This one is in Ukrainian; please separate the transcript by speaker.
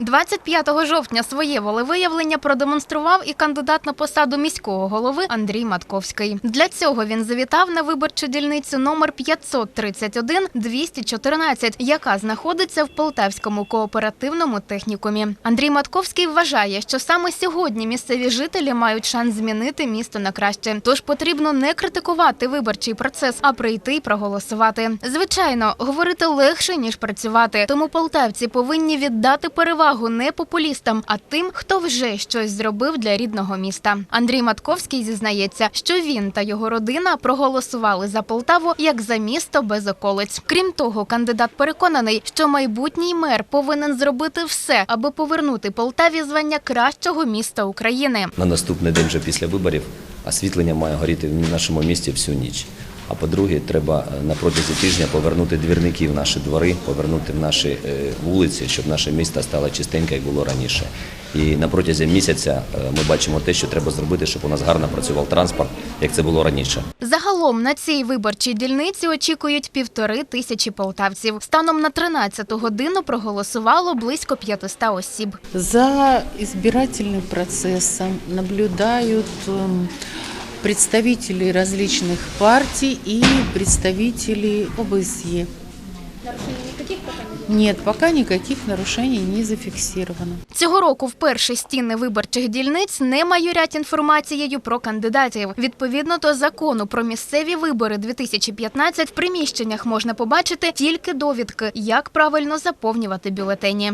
Speaker 1: 25 жовтня своє волевиявлення продемонстрував і кандидат на посаду міського голови Андрій Матковський. Для цього він завітав на виборчу дільницю номер 531 214, яка знаходиться в Полтавському кооперативному технікумі. Андрій Матковський вважає, що саме сьогодні місцеві жителі мають шанс змінити місто на краще. Тож потрібно не критикувати виборчий процес, а прийти і проголосувати. Звичайно, говорити легше ніж працювати. Тому полтавці повинні віддати перевагу не популістам, а тим, хто вже щось зробив для рідного міста. Андрій Матковський зізнається, що він та його родина проголосували за Полтаву як за місто без околиць. Крім того, кандидат переконаний, що майбутній мер повинен зробити все, аби повернути Полтаві звання кращого міста України.
Speaker 2: На наступний день вже після виборів освітлення має горіти в нашому місті всю ніч. А по-друге, треба е, на протязі тижня повернути двірники в наші двори, повернути в наші е, вулиці, щоб наше місто стало чистеньке, як було раніше. І на протязі місяця е, ми бачимо те, що треба зробити, щоб у нас гарно працював транспорт, як це було раніше.
Speaker 1: Загалом на цій виборчій дільниці очікують півтори тисячі полтавців. Станом на 13 годину проголосувало близько 500 осіб.
Speaker 3: За избирательным процессом наблюдают эм, представители различных партий и представители ОБСЕ. Нет, пока никаких нарушений не зафиксировано.
Speaker 1: Цього року вперше стіни виборчих дільниць не майорять інформацією про кандидатів. Відповідно до закону про місцеві вибори 2015 в приміщеннях можна побачити тільки довідки, як правильно заповнювати бюлетені.